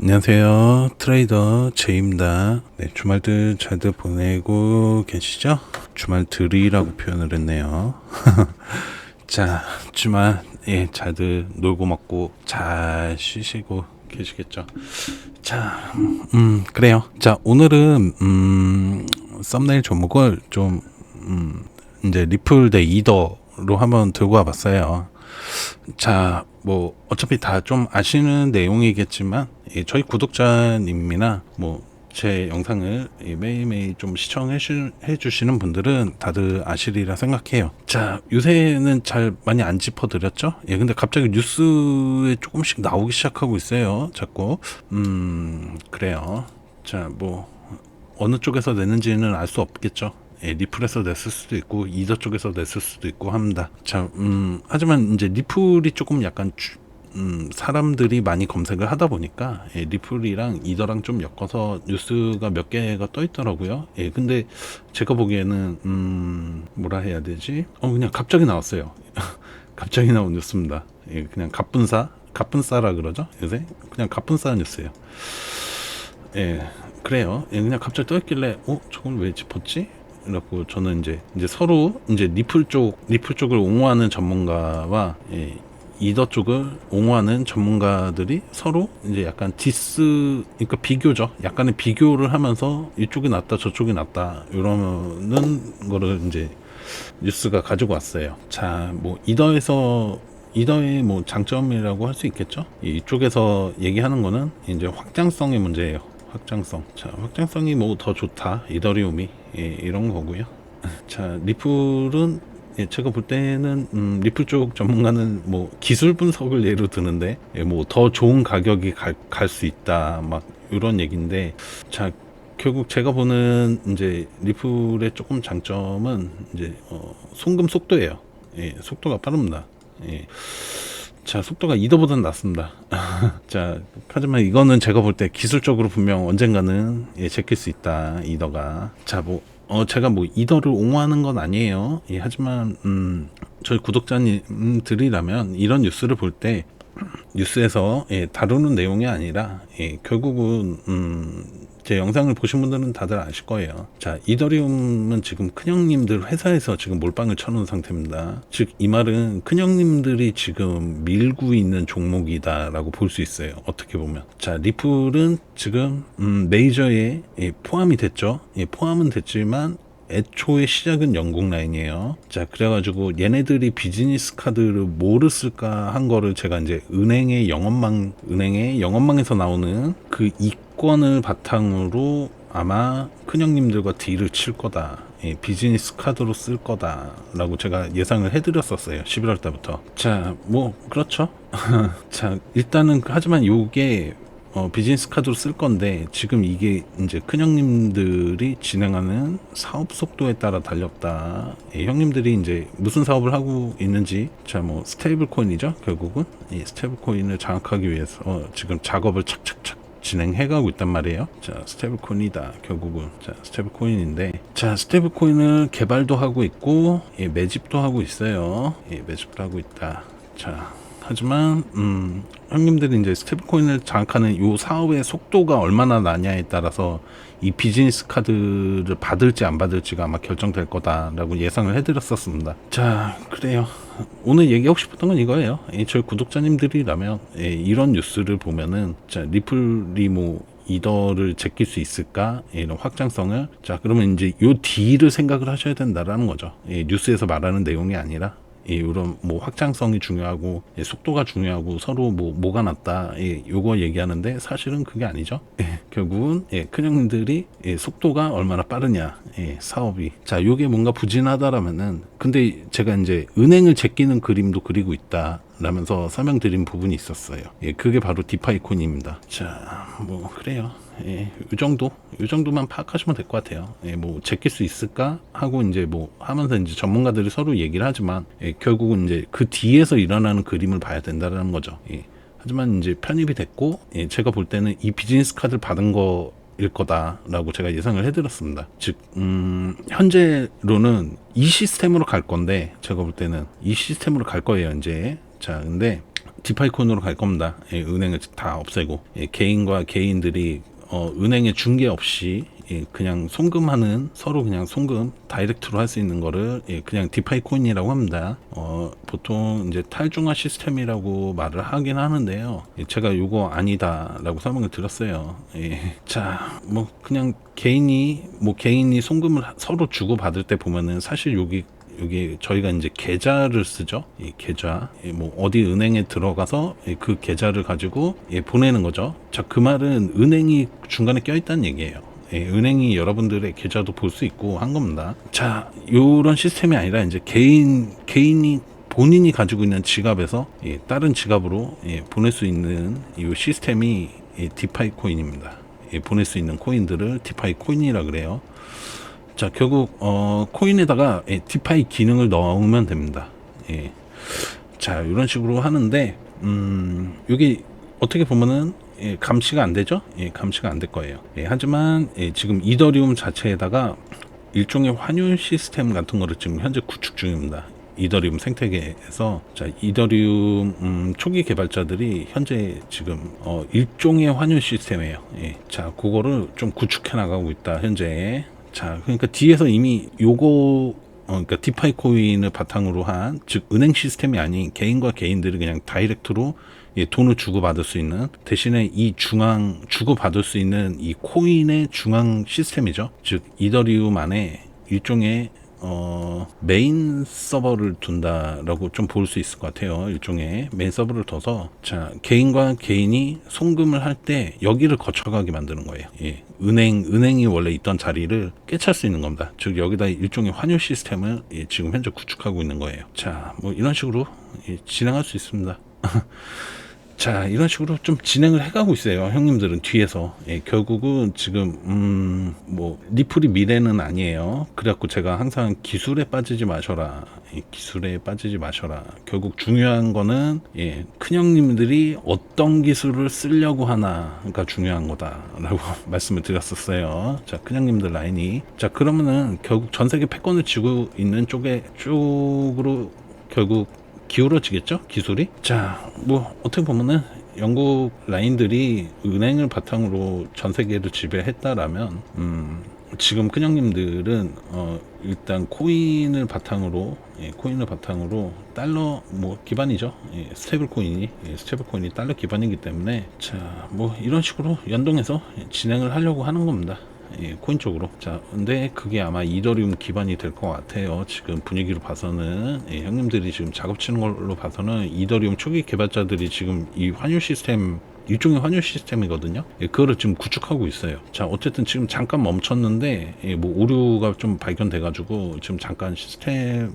안녕하세요. 트레이더 제입니다. 네, 주말들 잘들 보내고 계시죠? 주말들이라고 표현을 했네요. 자, 주말, 예, 잘들 놀고 먹고 잘 쉬시고 계시겠죠? 자, 음, 그래요. 자, 오늘은, 음, 썸네일 종목을 좀, 음, 이제 리플 대 이더로 한번 들고 와봤어요. 자, 뭐 어차피 다 좀 아시는 내용이겠지만 예, 저희 구독자님이나 뭐 제 영상을 예, 매일매일 좀 시청해 주시는 분들은 다들 아시리라 생각해요. 자, 요새는 잘 많이 안 짚어드렸죠? 예, 근데 갑자기 뉴스에 조금씩 나오기 시작하고 있어요. 자꾸. 음, 그래요. 자, 뭐, 어느 쪽에서 내는지는 알 수 없겠죠. 예, 리플에서 냈을 수도 있고 이더 쪽에서 냈을 수도 있고 합니다. 자, 음, 하지만 이제 리플이 조금 약간 주, 음, 사람들이 많이 검색을 하다 보니까 예, 리플이랑 이더랑 좀 엮어서 뉴스가 몇 개가 떠 있더라고요. 예, 근데 제가 보기에는 음, 뭐라 해야 되지? 어, 그냥 갑자기 나왔어요. 갑자기 나온 뉴스입니다. 예, 그냥 갑분사, 갑분싸라 그러죠 요새 그냥 갑분싸 뉴스예요. 예, 그래요. 예, 그냥 갑자기 떠 있길래, 어, 저걸 왜 짚었지? 그래갖고 저는 이제, 이제 서로 이제 리플 쪽, 리플 쪽을 옹호하는 전문가와, 예, 이더 쪽을 옹호하는 전문가들이 서로 이제 약간 디스, 그러니까 비교죠. 약간의 비교를 하면서 이쪽이 낫다, 저쪽이 낫다, 이러는 거를 이제 뉴스가 가지고 왔어요. 자, 뭐, 이더에서 이더의 뭐 장점이라고 할 수 있겠죠. 이쪽에서 얘기하는 거는 이제 확장성의 문제예요. 확장성. 자, 확장성이 뭐 더 좋다. 이더리움이 예, 이런 거고요. 자, 리플은 예, 제가 볼 때는 음, 리플 쪽 전문가는 뭐 기술 분석을 예로 드는데 예, 뭐더 좋은 가격이 갈 수 있다. 막 이런 얘기인데 자, 결국 제가 보는 이제 리플의 조금 장점은 이제 어, 송금 속도예요. 예, 속도가 빠릅니다. 예. 자, 속도가 이더보다는 낫습니다. 자, 하지만 이거는 제가 볼 때 기술적으로 분명 언젠가는 예, 제낄 수 있다. 이더가. 자, 뭐 어, 제가 뭐 이더를 옹호하는 건 아니에요. 예, 하지만 음, 저희 구독자님들이라면 이런 뉴스를 볼 때 뉴스에서 예, 다루는 내용이 아니라 예, 결국은 음, 제 영상을 보신 분들은 다들 아실 거예요. 자, 이더리움은 지금 큰형님들 회사에서 지금 몰빵을 쳐놓은 상태입니다. 즉, 이 말은 큰형님들이 지금 밀고 있는 종목이다라고 볼 수 있어요. 어떻게 보면. 자, 리플은 지금, 음, 메이저에 예, 포함이 됐죠. 예, 포함은 됐지만, 애초에 시작은 영국 라인이에요. 자, 그래가지고 얘네들이 비즈니스 카드를 뭐를 쓸까 한 거를 제가 이제 은행의 영업망, 은행의 영업망에서 나오는 그 이 권을 바탕으로 아마 큰형님들과 딜을 칠 거다. 예, 비즈니스 카드로 쓸 거다라고 제가 예상을 해드렸었어요. 11월 때부터. 자, 뭐 그렇죠. 자, 일단은 하지만 요게 어, 비즈니스 카드로 쓸 건데 지금 이게 이제 큰 형님들이 진행하는 사업 속도에 따라 달렸다. 예, 형님들이 이제 무슨 사업을 하고 있는지 자 뭐 스테이블 코인이죠 결국은 이 스테이블 코인을 장악하기 위해서 어, 지금 작업을 착착착 진행해 가고 있단 말이에요. 자, 스테이블 코인이다. 결국은 자, 스테이블 코인인데 자, 스테이블 코인을 개발도 하고 있고 예, 매집도 하고 있어요. 예, 매집도 하고 있다. 자, 하지만 음, 형님들이 이제 스테이블 코인을 장악하는 요 사업의 속도가 얼마나 나냐에 따라서 이 비즈니스 카드를 받을지 안 받을지가 아마 결정될 거다라고 예상을 해드렸었습니다. 자, 그래요. 오늘 얘기하고 싶었던 건 이거예요. 예, 저희 구독자님들이라면 예, 이런 뉴스를 보면은 자 리플리 뭐 이더를 제낄 수 있을까 예, 이런 확장성을 자 그러면 이제 요 D를 생각을 하셔야 된다라는 거죠. 예, 뉴스에서 말하는 내용이 아니라 예, 이런 뭐 확장성이 중요하고 예, 속도가 중요하고 서로 뭐 뭐가 낫다 예, 요거 얘기하는데 사실은 그게 아니죠. 예, 결국은 예, 큰형님들이 예, 속도가 얼마나 빠르냐 예, 사업이 자 요게 뭔가 부진하다라면은 근데 제가 이제 은행을 제끼는 그림도 그리고 있다. 라면서 설명드린 부분이 있었어요. 예, 그게 바로 디파이콘입니다. 자, 뭐 그래요. 예, 이 정도, 이 정도만 파악하시면 될 것 같아요. 예, 뭐 제낄 수 있을까 하고 이제 뭐 하면서 이제 전문가들이 서로 얘기를 하지만 예, 결국은 이제 그 뒤에서 일어나는 그림을 봐야 된다는 거죠. 예. 하지만 이제 편입이 됐고 예, 제가 볼 때는 이 비즈니스 카드를 받은 거. 일 거다라고 제가 예상을 해드렸습니다. 즉, 음, 현재로는 이 시스템으로 갈 건데 제가 볼 때는 이 시스템으로 갈 거예요. 이제 자, 근데 디파이 코인으로 갈 겁니다. 예, 은행을 다 없애고 예, 개인과 개인들이 어, 은행에 중개 없이 예, 그냥 송금하는 서로 그냥 송금 다이렉트로 할 수 있는 거를 예, 그냥 디파이 코인이라고 합니다. 어, 보통 이제 탈중화 시스템이라고 말을 하긴 하는데요. 예, 제가 요거 아니다라고 설명을 드렸어요. 예, 자, 뭐 그냥 개인이 뭐 개인이 송금을 서로 주고 받을 때 보면은 사실 여기 여기 저희가 이제 계좌를 쓰죠. 이 계좌. 예, 뭐 어디 은행에 들어가서 예, 그 계좌를 가지고 예, 보내는 거죠. 자, 그 말은 은행이 중간에 껴 있다는 얘기예요. 예, 은행이 여러분들의 계좌도 볼 수 있고 한 겁니다. 자, 요런 시스템이 아니라 이제 개인 개인이 본인이 가지고 있는 지갑에서 예, 다른 지갑으로 예, 보낼 수 있는 이 시스템이 예, 디파이 코인입니다. 예, 보낼 수 있는 코인들을 디파이 코인이라 그래요. 자, 결국 어, 코인에다가 예, 디파이 기능을 넣으면 됩니다. 예. 자, 이런 식으로 하는데 음, 여기 어떻게 보면은 예, 감시가 안 되죠? 예, 감시가 안 될 거예요. 예, 하지만 예, 지금 이더리움 자체에다가 일종의 환율 시스템 같은 거를 지금 현재 구축 중입니다. 이더리움 생태계에서 자 이더리움 음, 초기 개발자들이 현재 지금 어, 일종의 환율 시스템이에요. 예, 자 그거를 좀 구축해 나가고 있다 현재. 자 그러니까 뒤에서 이미 요거 어, 그러니까 디파이 코인을 바탕으로 한, 즉, 은행 시스템이 아닌 개인과 개인들이 그냥 다이렉트로 예, 돈을 주고받을 수 있는, 대신에 이 중앙, 주고받을 수 있는 이 코인의 중앙 시스템이죠. 즉, 이더리움 안에 일종의 어, 메인 서버를 둔다라고 좀 볼 수 있을 것 같아요. 일종의 메인 서버를 둬서 자 개인과 개인이 송금을 할 때 여기를 거쳐가게 만드는 거예요. 예, 은행 은행이 원래 있던 자리를 깨찰 수 있는 겁니다. 즉 여기다 일종의 환율 시스템을 예, 지금 현재 구축하고 있는 거예요. 자, 뭐 이런 식으로 예, 진행할 수 있습니다. 자 이런 식으로 좀 진행을 해가고 있어요 형님들은 뒤에서. 예, 결국은 지금 음 뭐 리플이 미래는 아니에요. 그래갖고 제가 항상 기술에 빠지지 마셔라. 예, 기술에 빠지지 마셔라. 결국 중요한 거는 예, 큰 형님들이 어떤 기술을 쓰려고 하나가 중요한 거다라고 말씀을 드렸었어요. 자 큰 형님들 라인이. 자 그러면은 결국 전 세계 패권을 쥐고 있는 쪽에 쭉으로 결국 기울어지겠죠? 기술이? 자 뭐 어떻게 보면은 영국 라인들이 은행을 바탕으로 전 세계를 지배했다라면 음 지금 큰형님들은 어 일단 코인을 바탕으로 예, 코인을 바탕으로 달러 뭐 기반이죠? 예, 스테이블 코인이 예, 스테이블 코인이 달러 기반이기 때문에 자 뭐 이런 식으로 연동해서 진행을 하려고 하는 겁니다 예, 코인 쪽으로. 자, 근데 그게 아마 이더리움 기반이 될 것 같아요. 지금 분위기로 봐서는 예, 형님들이 지금 작업 치는 걸로 봐서는 이더리움 초기 개발자들이 지금 이 환율 시스템 일종의 환율 시스템이거든요. 예, 그거를 지금 구축하고 있어요. 자, 어쨌든 지금 잠깐 멈췄는데 예, 뭐 오류가 좀 발견돼가지고 지금 잠깐 시스템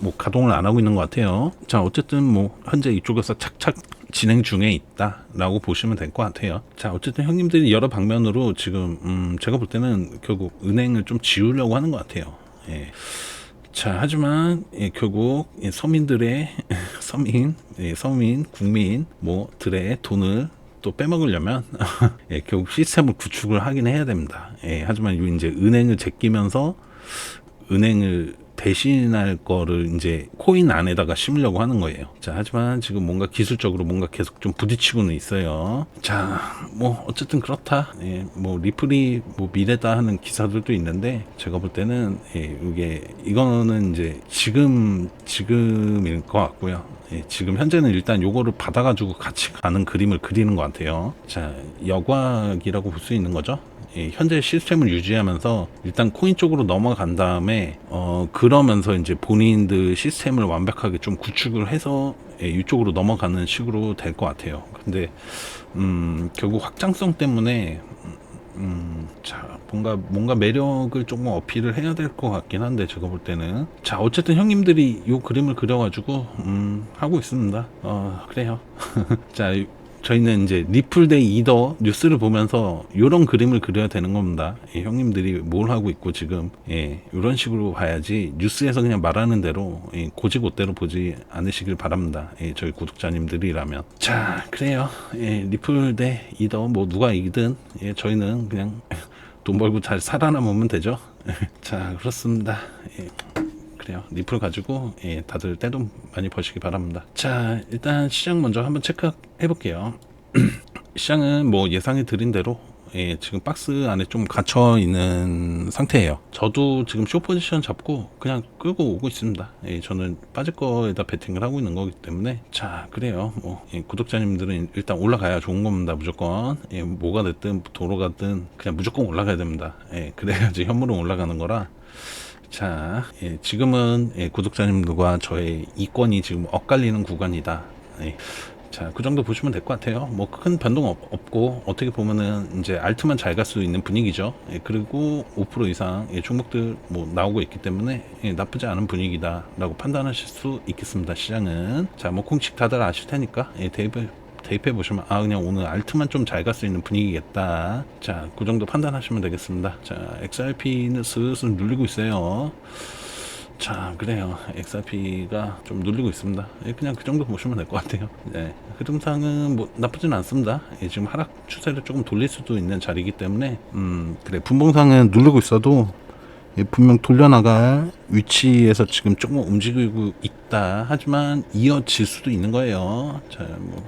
뭐 가동을 안 하고 있는 것 같아요. 자, 어쨌든 뭐 현재 이쪽에서 착착 진행 중에 있다라고 보시면 될 것 같아요. 자, 어쨌든 형님들이 여러 방면으로 지금 음, 제가 볼 때는 결국 은행을 좀 지우려고 하는 것 같아요. 예. 자, 하지만 예, 결국 예, 서민들의 서민, 예, 서민, 국민 뭐들의 돈을 또 빼먹으려면 예, 결국 시스템을 구축을 하긴 해야 됩니다. 예, 하지만 요 이제 은행을 제끼면서 은행을 대신할 거를 이제 코인 안에다가 심으려고 하는 거예요. 자, 하지만 지금 뭔가 기술적으로 뭔가 계속 좀 부딪히고는 있어요. 자, 뭐 어쨌든 그렇다. 예, 뭐 리플이 뭐 미래다 하는 기사들도 있는데 제가 볼 때는 예, 이게 이거는 이제 지금 지금일 것 같고요. 예, 지금 현재는 일단 요거를 받아가지고 같이 가는 그림을 그리는 것 같아요. 자, 여곽이라고 볼 수 있는 거죠. 예, 현재 시스템을 유지하면서 일단 코인 쪽으로 넘어간 다음에 어 그러면서 이제 본인들 시스템을 완벽하게 좀 구축을 해서 예, 이쪽으로 넘어가는 식으로 될 것 같아요. 근데 음 결국 확장성 때문에 음, 자, 뭔가, 뭔가 매력을 조금 어필을 해야 될 것 같긴 한데, 제가 볼 때는. 자, 어쨌든 형님들이 요 그림을 그려가지고, 음, 하고 있습니다. 어, 그래요. 자, 저희는 이제 리플 대 이더 뉴스를 보면서 이런 그림을 그려야 되는 겁니다. 예, 형님들이 뭘 하고 있고 지금 예, 이런 식으로 봐야지 뉴스에서 그냥 말하는 대로 예, 고지고대로 보지 않으시길 바랍니다. 예, 저희 구독자님들이라면 자 그래요. 예, 리플 대 이더 뭐 누가 이기든 예, 저희는 그냥 돈 벌고 잘 살아남으면 되죠. 자 그렇습니다. 예, 그래요. 리플 가지고 예, 다들 떼돈 많이 버시기 바랍니다. 자, 일단 시장 먼저 한번 체크해 볼게요. 시장은 뭐 예상해 드린 대로 예, 지금 박스 안에 좀 갇혀 있는 상태예요. 저도 지금 쇼 포지션 잡고 그냥 끌고 오고 있습니다. 예, 저는 빠질 거에다 베팅을 하고 있는 거기 때문에 자 그래요. 뭐 예, 구독자님들은 일단 올라가야 좋은 겁니다. 무조건 예, 뭐가 됐든 도로가 됐든 그냥 무조건 올라가야 됩니다. 예, 그래야지 현물은 올라가는 거라. 자, 예, 지금은 예, 구독자님들과 저의 이권이 지금 엇갈리는 구간이다. 예. 자, 그 정도 보시면 될 것 같아요. 뭐 큰 변동 없, 없고 어떻게 보면은 이제 알트만 잘 갈 수 있는 분위기죠. 예, 그리고 5% 이상 예, 종목들 뭐 나오고 있기 때문에 예, 나쁘지 않은 분위기다라고 판단하실 수 있겠습니다. 시장은 자, 뭐 공식 다들 아실 테니까 예, 대입을 대입해 보시면 아 그냥 오늘 알트만 좀 잘 갈 수 있는 분위기겠다. 자, 그 정도 판단하시면 되겠습니다. 자, XRP는 슬슬 눌리고 있어요. 자, 그래요. XRP가 좀 눌리고 있습니다. 예, 그냥 그 정도 보시면 될 것 같아요. 네. 흐름상은 뭐 나쁘진 않습니다. 예, 지금 하락 추세를 조금 돌릴 수도 있는 자리이기 때문에, 음, 그래. 분봉상은 누르고 있어도 예, 분명 돌려나갈 위치에서 지금 조금 움직이고 있다. 하지만 이어질 수도 있는 거예요. 자, 뭐,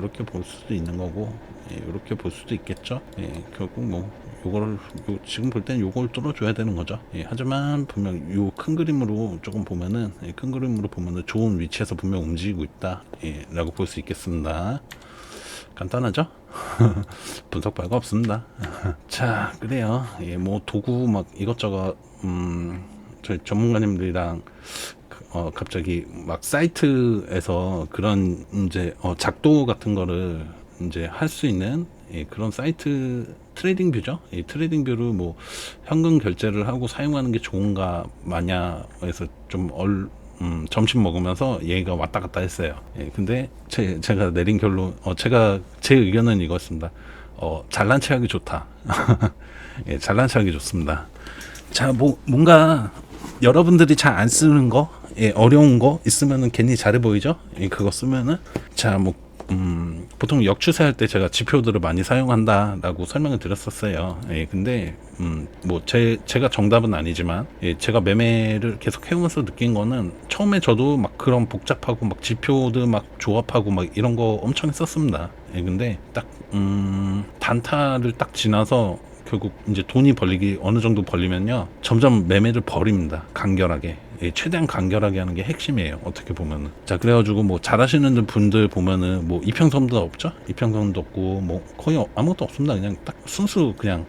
이렇게 볼 수도 있는 거고, 예, 이렇게 볼 수도 있겠죠. 예, 결국 뭐, 요거를, 요, 지금 볼 때는 요걸 뚫어줘야 되는 거죠. 예, 하지만 분명 요 큰 그림으로 조금 보면은, 예, 큰 그림으로 보면은 좋은 위치에서 분명 움직이고 있다. 예, 라고 볼수 있겠습니다. 간단하죠? 분석 발가 없습니다. 자, 그래요. 예, 뭐 도구 막 이것저것 음, 저희 전문가님들이랑 그, 어, 갑자기 막 사이트에서 그런 이제 어, 작도 같은 거를 이제 할 수 있는 예, 그런 사이트 트레이딩 뷰죠. 이 트레이딩 뷰를 뭐 현금 결제를 하고 사용하는 게 좋은가 마냐에서 좀 얼, 음, 점심 먹으면서 얘가 왔다 갔다 했어요. 예, 근데 제, 제가 내린 결론, 어, 제가 제 의견은 이거였습니다. 어, 잘난 체하기 좋다. 예, 잘난 체하기 좋습니다. 자, 뭐 뭔가 여러분들이 잘 안 쓰는 거, 예, 어려운 거 있으면은 괜히 잘해 보이죠? 예, 그거 쓰면은 자, 뭐 음, 보통 역추세할 때 제가 지표들을 많이 사용한다라고 설명을 드렸었어요. 예, 근데 음, 뭐 제 제가 정답은 아니지만 예, 제가 매매를 계속 해오면서 느낀 거는 처음에 저도 막 그런 복잡하고 막 지표들 막 조합하고 막 이런 거 엄청 했었습니다. 예, 근데 딱 음, 단타를 딱 지나서 결국 이제 돈이 벌리기 어느 정도 벌리면요 점점 매매를 버립니다 간결하게 예, 최대한 간결하게 하는 게 핵심이에요 어떻게 보면은. 자 그래가지고 뭐 잘하시는 분들 보면은 뭐 이평선도 없죠? 이평선도 없고 뭐 거의 어- 아무것도 없습니다. 그냥 딱 순수 그냥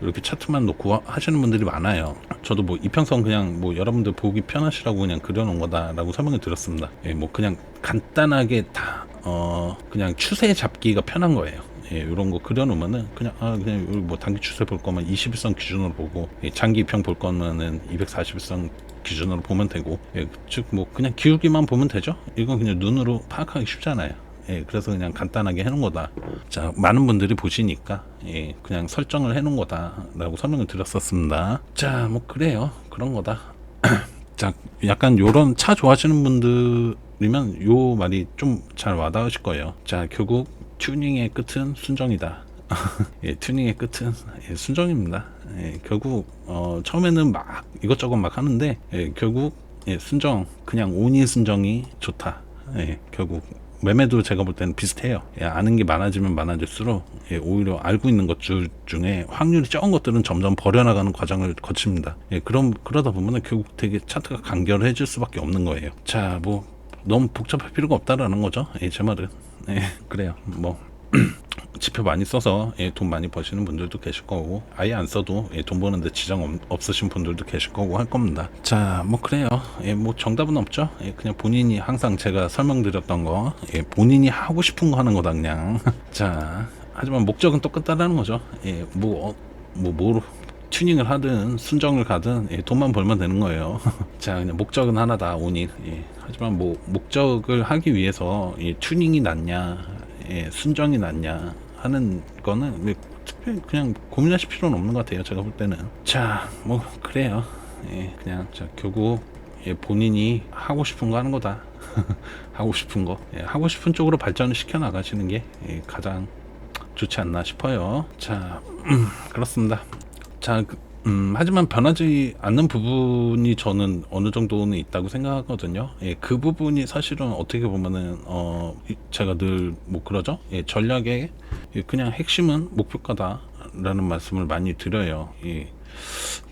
이렇게 차트만 놓고 하- 하시는 분들이 많아요. 저도 뭐 이평선 그냥 뭐 여러분들 보기 편하시라고 그냥 그려놓은 거다라고 설명을 드렸습니다. 예, 뭐 그냥 간단하게 다 어, 그냥 추세 잡기가 편한 거예요. 예, 이런 거 그려놓으면은 그냥 아 그냥 뭐 단기 추세 볼 거면 21선 기준으로 보고 예, 장기 입형 볼 거면은 241선 기준으로 보면 되고 예, 즉 뭐 그냥 기울기만 보면 되죠. 이건 그냥 눈으로 파악하기 쉽잖아요. 예, 그래서 그냥 간단하게 해놓은 거다. 자, 많은 분들이 보시니까 예, 그냥 설정을 해놓은 거다라고 설명을 드렸었습니다. 자, 뭐 그래요. 그런 거다. 자, 약간 요런 차 좋아하시는 분들이면 요 말이 좀 잘 와닿으실 거예요. 자, 결국 튜닝의 끝은 순정이다. 예, 튜닝의 끝은 예, 순정입니다. 예, 결국 어, 처음에는 막 이것저것 막 하는데 예, 결국 예, 순정 그냥 온이 순정이 좋다. 예, 결국 매매도 제가 볼 때는 비슷해요. 예, 아는 게 많아지면 많아질수록 예, 오히려 알고 있는 것 주, 중에 확률이 적은 것들은 점점 버려나가는 과정을 거칩니다. 예, 그럼 그러다 보면은 결국 되게 차트가 간결해질 수밖에 없는 거예요. 자, 뭐 너무 복잡할 필요가 없다라는 거죠. 예, 제 말은. 예, 그래요. 뭐 지표 많이 써서 예, 돈 많이 버시는 분들도 계실 거고 아예 안 써도 예, 돈 버는데 지장 없, 없으신 분들도 계실 거고 할 겁니다. 자, 뭐 그래요. 예, 뭐 정답은 없죠. 예, 그냥 본인이 항상 제가 설명드렸던 거 예, 본인이 하고 싶은 거 하는 거다 그냥. 자, 하지만 목적은 똑같다라는 거죠. 예, 뭐 어, 뭐 뭐로 튜닝을 하든 순정을 가든 예, 돈만 벌면 되는 거예요. 자, 그냥 목적은 하나다 온이. 예, 하지만 뭐 목적을 하기 위해서 예, 튜닝이 낫냐, 예, 순정이 낫냐 하는 거는 뭐 특별히 그냥 고민하실 필요는 없는 것 같아요. 제가 볼 때는. 자, 뭐 그래요. 예, 그냥 자 결국 예, 본인이 하고 싶은 거 하는 거다. 하고 싶은 거, 예, 하고 싶은 쪽으로 발전을 시켜 나가시는 게 예, 가장 좋지 않나 싶어요. 자, 음, 그렇습니다. 자, 그, 음, 하지만 변하지 않는 부분이 저는 어느 정도는 있다고 생각하거든요. 예, 그 부분이 사실은 어떻게 보면은 어 이- 제가 늘 뭐 그러죠. 예, 전략의 예, 그냥 핵심은 목표가다라는 말씀을 많이 드려요. 예.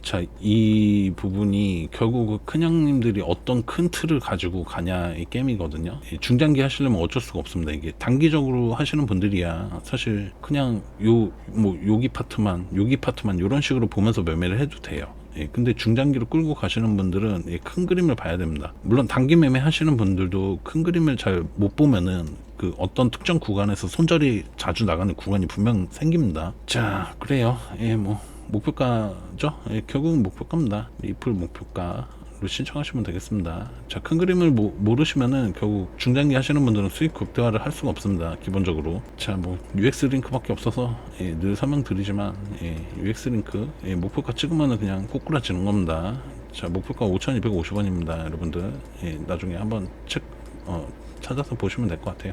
자, 이 부분이 결국 큰 형님들이 어떤 큰 틀을 가지고 가냐 이 게임이거든요. 이 중장기 하시려면 어쩔 수가 없습니다. 이게 단기적으로 하시는 분들이야 사실 그냥 요뭐 여기 파트만 여기 파트만 이런 식으로 보면서 매매를 해도 돼요. 예, 근데 중장기로 끌고 가시는 분들은 예, 큰 그림을 봐야 됩니다. 물론 단기 매매 하시는 분들도 큰 그림을 잘 못 보면은 그 어떤 특정 구간에서 손절이 자주 나가는 구간이 분명 생깁니다. 자, 그래요. 예, 뭐 목표가죠. 예, 결국은 목표가입니다. 리플 목표가 로 신청하시면 되겠습니다. 자, 큰 그림을 모, 모르시면은 결국 중장기 하시는 분들은 수익 극대화를 할 수가 없습니다. 기본적으로. 자, 뭐 UX 링크밖에 없어서 예, 늘 설명드리지만 예, UX 링크 예, 목표가 찍으면은 그냥 꼬꾸라지는 겁니다. 자, 목표가 5,250원입니다, 여러분들. 예, 나중에 한번 책 어, 찾아서 보시면 될 것 같아요.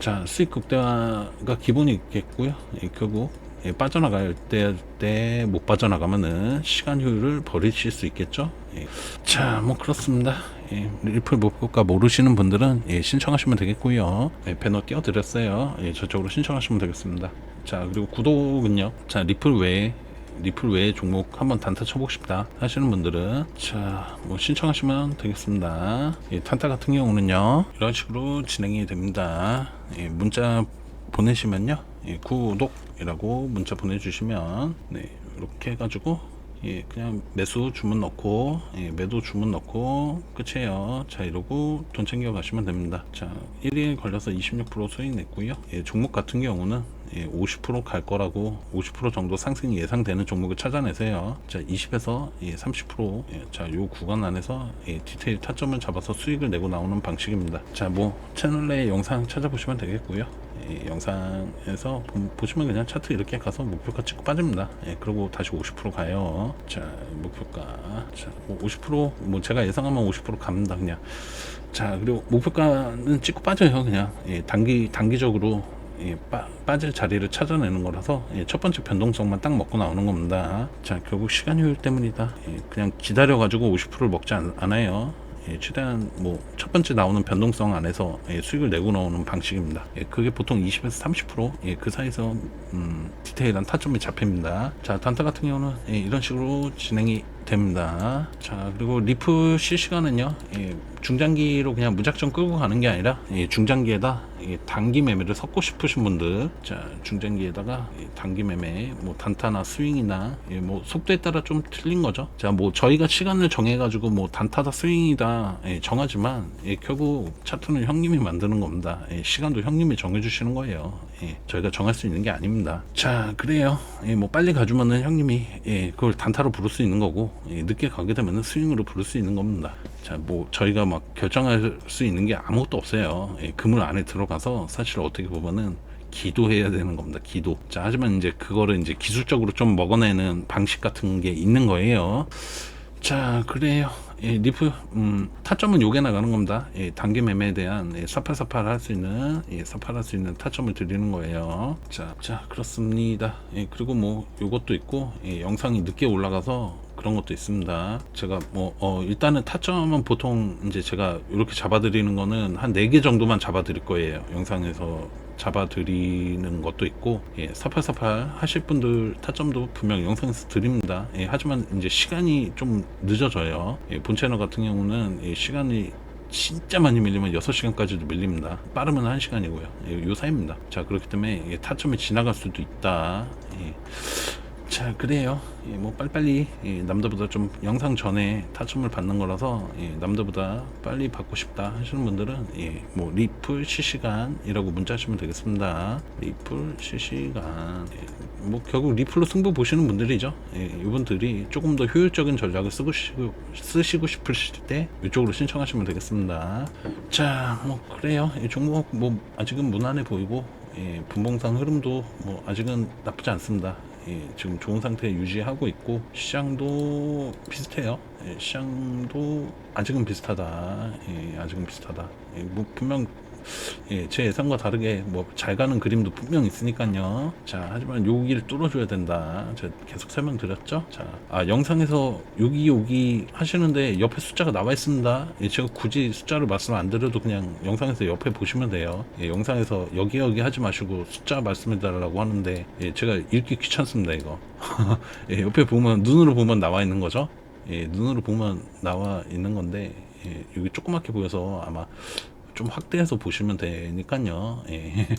자, 수익 극대화가 기본이 있겠고요. 예, 결국 예, 빠져나갈 때때못 빠져나가면은 시간 효율을 버리실 수 있겠죠. 예. 자, 뭐 그렇습니다. 예, 리플 목표가 모르시는 분들은 예, 신청하시면 되겠고요. 예, 배너 띄워드렸어요. 예, 저쪽으로 신청하시면 되겠습니다. 자, 그리고 구독은요. 자, 리플 외에 리플 외에 종목 한번 단타 쳐보고 싶다 하시는 분들은 자 뭐 신청하시면 되겠습니다 예, 단타 같은 경우는요 이런 식으로 진행이 됩니다 예, 문자 보내시면요 예, 구독이라고 문자 보내주시면 네 이렇게 해가지고 예, 그냥 매수 주문 넣고 예, 매도 주문 넣고 끝이에요. 자 이러고 돈 챙겨 가시면 됩니다. 자 1일 걸려서 26% 수익 냈고요. 예, 종목 같은 경우는 예, 50%갈 거라고 50% 정도 상승이 예상되는 종목을 찾아내세요. 자 20에서 예, 30% 예, 자요 구간 안에서 예, 디테일 타점을 잡아서 수익을 내고 나오는 방식입니다. 자 뭐 채널 내 영상 찾아보시면 되겠고요. 예, 영상에서 보, 시면 그냥 차트 이렇게 가서 목표가 찍고 빠집니다. 예, 그리고 다시 50% 가요. 자, 목표가. 자, 뭐 50%뭐 제가 예상하면 50% 갑니다. 그냥. 자, 그리고 목표가는 찍고 빠져요. 그냥. 예, 단기 단기적으로 예, 빠, 빠질 자리를 찾아내는 거라서 예, 첫 번째 변동성만 딱 먹고 나오는 겁니다. 자, 결국 시간 효율 때문이다. 예, 그냥 기다려 가지고 50%를 먹지 않, 않아요. 예, 최대한 뭐 첫 번째 나오는 변동성 안에서 예, 수익을 내고 나오는 방식입니다. 예, 그게 보통 20에서 30% 예, 그 사이에서 음, 디테일한 타점이 잡힙니다. 자 단타 같은 경우는 예, 이런 식으로 진행이 됩니다. 자 그리고 리프 실시간은요 예, 중장기로 그냥 무작정 끌고 가는 게 아니라 예, 중장기에다 예, 단기 매매를 섞고 싶으신 분들 자 중장기에다가 예, 단기 매매 뭐 단타나 스윙이나 예, 뭐 속도에 따라 좀 틀린 거죠. 자 뭐 저희가 시간을 정해가지고 뭐 단타다 스윙이다 예, 정하지만 예, 결국 차트는 형님이 만드는 겁니다. 예, 시간도 형님이 정해주시는 거예요. 예, 저희가 정할 수 있는 게 아닙니다. 자 그래요. 예, 뭐 빨리 가주면은 형님이 예, 그걸 단타로 부를 수 있는 거고 예, 늦게 가게 되면은 스윙으로 부를 수 있는 겁니다. 자 뭐 저희가 막 결정할 수 있는 게 아무것도 없어요. 예, 그물 안에 들어가서 사실 어떻게 보면은 기도해야 되는 겁니다. 기도. 자, 하지만 이제 그거를 이제 기술적으로 좀 먹어내는 방식 같은 게 있는 거예요. 자, 그래요. 예, 리프, 음, 타점은 요게 나가는 겁니다. 예, 단기 매매에 대한 예, 사팔사팔 할 수 있는, 예, 사팔 할수 있는 타점을 드리는 거예요. 자, 자, 그렇습니다. 예, 그리고 뭐, 요것도 있고, 예, 영상이 늦게 올라가서 그런 것도 있습니다. 제가 뭐, 어, 일단은 타점은 보통 이제 제가 이렇게 잡아드리는 거는 한 4개 정도만 잡아드릴 거예요. 영상에서 잡아드리는 것도 있고 예, 4848 하실 분들 타점도 분명 영상에서 드립니다. 예, 하지만 이제 시간이 좀 늦어져요. 예, 본 채널 같은 경우는 예, 시간이 진짜 많이 밀리면 6시간까지도 밀립니다. 빠르면 1시간이고요. 예, 요 사이입니다. 자, 그렇기 때문에 예, 타점이 지나갈 수도 있다. 예. 자 그래요. 예, 뭐 빨리빨리 예, 남들보다 좀 영상 전에 타점을 받는 거라서 예, 남들보다 빨리 받고 싶다 하시는 분들은 예, 뭐 리플 실시간이라고 문자 하시면 되겠습니다. 리플 실시간. 예, 뭐 결국 리플로 승부 보시는 분들이죠. 예, 이분들이 조금 더 효율적인 전략을 쓰고 시고, 쓰시고 싶으실 때 이쪽으로 신청하시면 되겠습니다. 자 뭐 그래요. 이 종목 뭐 아직은 무난해 보이고 예, 분봉상 흐름도 뭐 아직은 나쁘지 않습니다. 예, 지금 좋은 상태 유지하고 있고 시장도 비슷해요. 예, 시장도 아직은 비슷하다. 예, 아직은 비슷하다. 예, 뭐 분명 예, 제 예상과 다르게 뭐 잘 가는 그림도 분명 있으니까요. 자, 하지만 여기를 뚫어줘야 된다. 제가 계속 설명드렸죠. 자, 아 영상에서 여기 여기 하시는데 옆에 숫자가 나와 있습니다. 예, 제가 굳이 숫자를 말씀 안 드려도 그냥 영상에서 옆에 보시면 돼요. 예, 영상에서 여기 여기 하지 마시고 숫자 말씀해 달라고 하는데 예, 제가 읽기 귀찮습니다 이거. 예, 옆에 보면 눈으로 보면 나와 있는 거죠. 예, 눈으로 보면 나와 있는 건데 예, 여기 조그맣게 보여서 아마 좀 확대해서 보시면 되니까요. 예.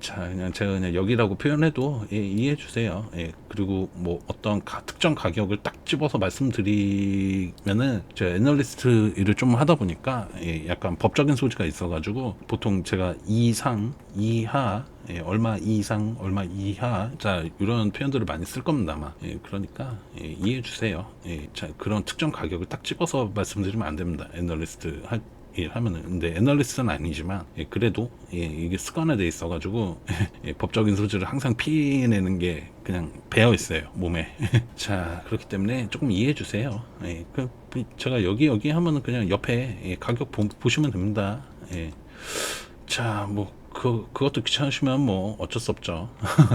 자, 그냥 제가 그냥 여기라고 표현해도 예, 이해해 주세요. 예, 그리고 뭐 어떤 가- 특정 가격을 딱 집어서 말씀드리면은 제가 애널리스트 일을 좀 하다 보니까 예, 약간 법적인 소지가 있어가지고 보통 제가 이상, 이하, 예, 얼마 이상, 얼마 이하, 자 이런 표현들을 많이 쓸 겁니다 아마. 예, 그러니까 예, 이해해 주세요. 예, 자 그런 특정 가격을 딱 집어서 말씀드리면 안 됩니다. 애널리스트 할 일 하면은 근데 애널리스트는 아니지만 예, 그래도 예, 이게 습관화돼 있어가지고 예, 법적인 소지를 항상 피해내는 게 그냥 배어 있어요 몸에 자 그렇기 때문에 조금 이해해 주세요 예, 그 제가 여기 여기 하면은 그냥 옆에 예, 가격 보, 보시면 됩니다 예. 자뭐 그, 그것도 귀찮으시면 뭐 어쩔 수 없죠.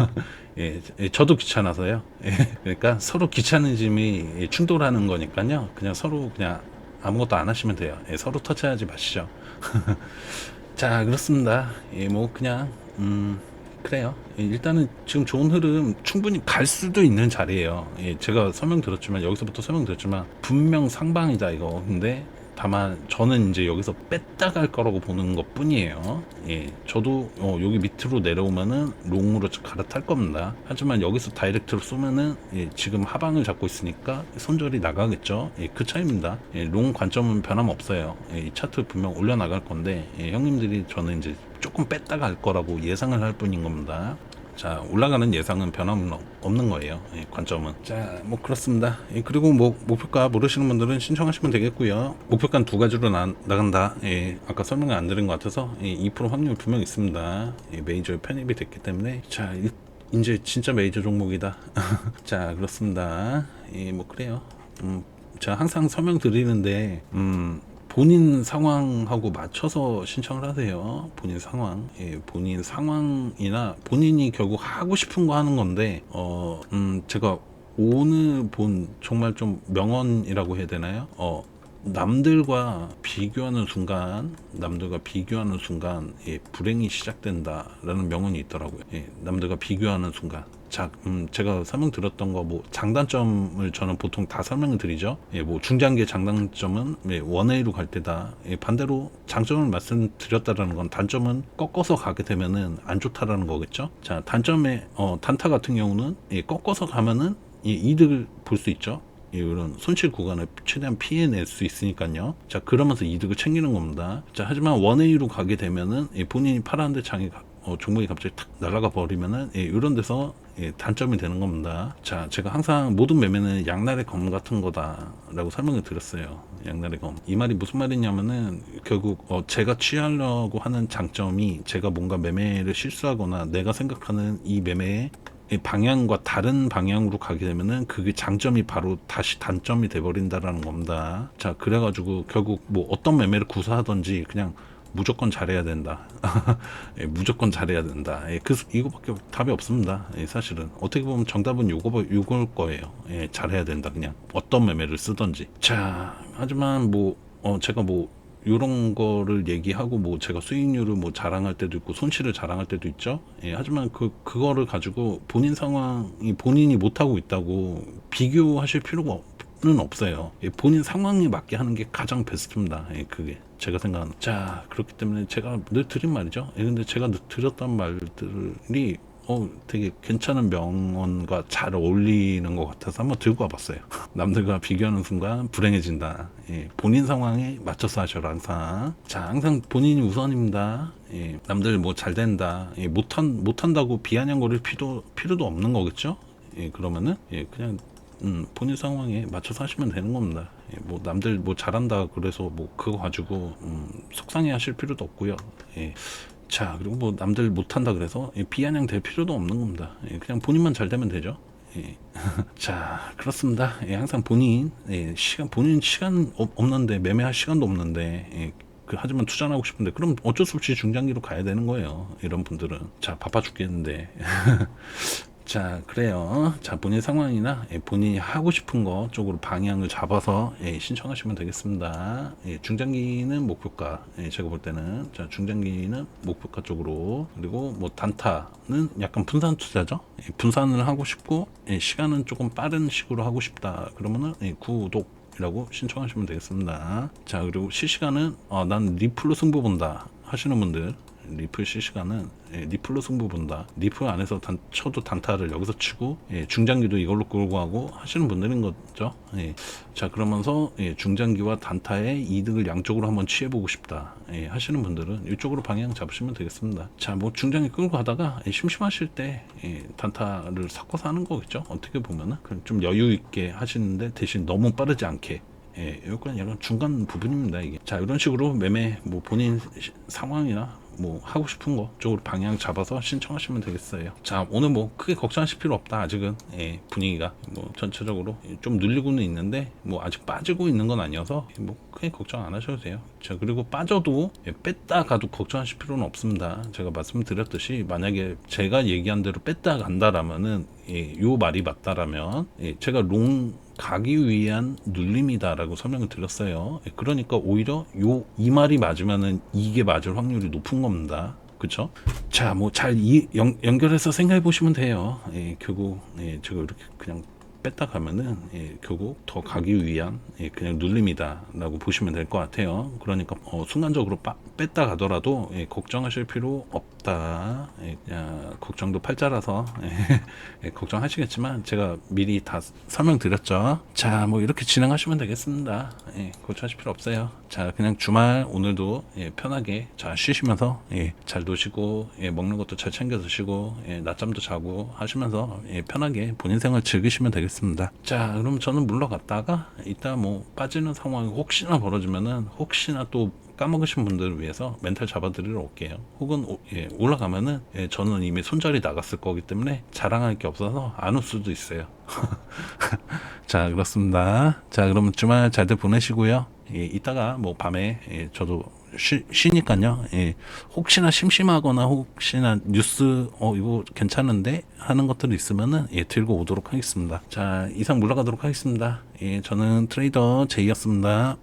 예, 예, 저도 귀찮아서요. 예, 그러니까 서로 귀찮으심이 예, 충돌하는 거니까요. 그냥 서로 그냥 아무것도 안 하시면 돼요. 예, 서로 터치하지 마시죠. 자, 그렇습니다. 예, 뭐 그냥 음 그래요. 예, 일단은 지금 좋은 흐름 충분히 갈 수도 있는 자리예요. 예, 제가 설명 드렸지만 여기서부터 설명 드렸지만 분명 상방이다 이거. 근데 다만 저는 이제 여기서 뺐다 갈 거라고 보는 것 뿐이에요. 예, 저도 어, 여기 밑으로 내려오면은 롱으로 갈아탈 겁니다. 하지만 여기서 다이렉트로 쏘면은 예, 지금 하방을 잡고 있으니까 손절이 나가겠죠. 예, 그 차이입니다. 예, 롱 관점은 변함없어요. 예, 이 차트 분명 올려 나갈 건데 예, 형님들이 저는 이제 조금 뺐다 갈 거라고 예상을 할 뿐인 겁니다. 자 올라가는 예상은 변함없는 거예요. 예, 관점은. 자 뭐 그렇습니다. 예, 그리고 뭐 목표가 모르시는 분들은 신청하시면 되겠고요. 목표가는 두 가지로 나, 나간다. 예, 아까 설명을 안 드린 것 같아서 예, 2% 확률 분명 있습니다. 예, 메이저에 편입이 됐기 때문에. 자 이, 이제 진짜 메이저 종목이다. 자 그렇습니다. 예, 뭐 그래요. 음, 제가 항상 설명 드리는데 음, 본인 상황하고 맞춰서 신청을 하세요. 본인 상황. 예, 본인 상황이나 본인이 결국 하고 싶은 거 하는 건데, 어, 음, 제가 오늘 본 정말 좀 명언이라고 해야 되나요? 어, 남들과 비교하는 순간, 남들과 비교하는 순간, 예, 불행이 시작된다라는 명언이 있더라고요. 예, 남들과 비교하는 순간. 자, 음, 제가 설명 드렸던 거 뭐 장단점을 저는 보통 다 설명을 드리죠. 예, 뭐 중장기의 장단점은 예, 원웨이로 갈 때다. 예, 반대로 장점을 말씀드렸다라는 건 단점은 꺾어서 가게 되면은 안 좋다라는 거겠죠. 자, 단점의 어, 단타 같은 경우는 예, 꺾어서 가면은 예, 이득을 볼 수 있죠. 예, 이런 손실 구간을 최대한 피해낼 수 있으니까요. 자, 그러면서 이득을 챙기는 겁니다. 자, 하지만 원웨이로 가게 되면은 예, 본인이 팔았는데 장이 가- 어, 종목이 갑자기 탁 날아가 버리면은 예, 이런 데서 예, 단점이 되는 겁니다. 자, 제가 항상 모든 매매는 양날의 검 같은 거다라고 설명을 드렸어요. 양날의 검. 이 말이 무슨 말이냐면은 결국 어, 제가 취하려고 하는 장점이 제가 뭔가 매매를 실수하거나 내가 생각하는 이 매매의 이 방향과 다른 방향으로 가게 되면은 그게 장점이 바로 다시 단점이 돼버린다라는 겁니다. 자, 그래가지고 결국 뭐 어떤 매매를 구사하든지 그냥 무조건 잘해야 된다. 예, 무조건 잘해야 된다. 예, 그 이거밖에 답이 없습니다. 예, 사실은 어떻게 보면 정답은 요거 요걸 거예요. 예, 잘해야 된다. 그냥 어떤 매매를 쓰든지. 자, 하지만 뭐 어, 제가 뭐 요런 거를 얘기하고 뭐 제가 수익률을 뭐 자랑할 때도 있고 손실을 자랑할 때도 있죠. 예, 하지만 그 그거를 가지고 본인 상황이 본인이 못 하고 있다고 비교하실 필요가 없- 는 없어요. 예, 본인 상황에 맞게 하는 게 가장 베스트입니다. 예, 그게 제가 생각하는. 자 그렇기 때문에 제가 늘 드린 말이죠. 예, 근데 제가 늘 드렸던 말들이 어 되게 괜찮은 명언과 잘 어울리는 것 같아서 한번 들고 와봤어요. 남들과 비교하는 순간 불행해진다. 예, 본인 상황에 맞춰서 하셔라 항상. 자 항상 본인이 우선입니다. 예, 남들 뭐 잘 된다. 예, 못한 못한다고 비아냥거릴 필요 필요도 없는 거겠죠. 예, 그러면은 예, 그냥 음, 본인 상황에 맞춰서 하시면 되는 겁니다. 예, 뭐 남들 뭐 잘한다 그래서 뭐 그거 가지고 음, 속상해 하실 필요도 없고요. 예. 자 그리고 뭐 남들 못한다 그래서 예, 비아냥 될 필요도 없는 겁니다. 예, 그냥 본인만 잘 되면 되죠. 예. 자 그렇습니다. 예, 항상 본인 예, 시간 본인 시간 없- 없는데 매매할 시간도 없는데 예, 그 하지만 투자는 하고 싶은데 그럼 어쩔 수 없이 중장기로 가야 되는 거예요. 이런 분들은 자 바빠 죽겠는데 자 그래요. 자 본인 상황이나 예, 본인이 하고 싶은 거 쪽으로 방향을 잡아서 예, 신청하시면 되겠습니다. 예, 중장기는 목표가 예, 제가 볼 때는 자 중장기는 목표가 쪽으로 그리고 뭐 단타는 약간 분산 투자죠. 예, 분산을 하고 싶고 예, 시간은 조금 빠른 식으로 하고 싶다. 그러면은 예, 구독 이라고 신청하시면 되겠습니다. 자 그리고 실시간은 어, 난 리플로 승부 본다 하시는 분들 리플 실시간은 예, 리플로 승부 본다. 리플 안에서 단, 쳐도 단타를 여기서 치고 예, 중장기도 이걸로 끌고 가고 하시는 분들인 거죠. 예. 자 그러면서 예, 중장기와 단타의 이득을 양쪽으로 한번 취해보고 싶다 예, 하시는 분들은 이쪽으로 방향 잡으시면 되겠습니다. 자 뭐 중장기 끌고 가다가 예, 심심하실 때 예, 단타를 섞어서 하는 거겠죠. 어떻게 보면은 좀 여유 있게 하시는데 대신 너무 빠르지 않게 예, 요건 약간 중간 부분입니다, 이게. 자, 이런 식으로 매매, 뭐 본인 시- 상황이나 뭐 하고 싶은 거 쪽으로 방향 잡아서 신청하시면 되겠어요. 자, 오늘 뭐 크게 걱정하실 필요 없다, 아직은. 예, 분위기가. 뭐 전체적으로 좀 눌리고는 있는데, 뭐 아직 빠지고 있는 건 아니어서, 뭐 크게 걱정 안 하셔도 돼요. 자, 그리고 빠져도 예, 뺐다 가도 걱정하실 필요는 없습니다. 제가 말씀드렸듯이, 만약에 제가 얘기한 대로 뺐다 간다라면은, 예, 요 말이 맞다라면, 예, 제가 롱 가기 위한 눌림이다라고 설명을 드렸어요. 예, 그러니까 오히려 요 이 말이 맞으면은 이게 맞을 확률이 높은 겁니다. 그쵸? 자, 뭐 잘 연결해서 생각해 보시면 돼요. 예, 결국 예, 제가 이렇게 그냥 뺐다 가면은 예, 결국 더 가기 위한 예, 그냥 눌림이다라고 보시면 될 것 같아요. 그러니까 어, 순간적으로 빠, 뺐다 가더라도 예, 걱정하실 필요 없 다. 예, 걱정도 팔자라서 예, 예, 걱정하시겠지만 제가 미리 다 설명드렸죠. 자, 뭐 이렇게 진행하시면 되겠습니다. 예, 걱정하실 필요 없어요. 자, 그냥 주말 오늘도 예, 편하게 잘 쉬시면서 예, 잘 노시고 예, 먹는 것도 잘 챙겨 드시고 예, 낮잠도 자고 하시면서 예, 편하게 본인 생활 즐기시면 되겠습니다. 자, 그럼 저는 물러갔다가 이따 뭐 빠지는 상황이 혹시나 벌어지면은 혹시나 또 까먹으신 분들을 위해서 멘탈 잡아드리러 올게요. 혹은 오- 예, 올라가면은 예, 저는 이미 손절이 나갔을 거기 때문에 자랑할 게 없어서 안 올 수도 있어요. 자 그렇습니다. 자 그러면 주말 잘들 보내시고요. 예, 이따가 뭐 밤에 예, 저도 쉬, 쉬니까요. 예, 혹시나 심심하거나 혹시나 뉴스 어 이거 괜찮은데 하는 것들이 있으면은 예, 들고 오도록 하겠습니다. 자 이상 물러가도록 하겠습니다. 예, 저는 트레이더 제이였습니다.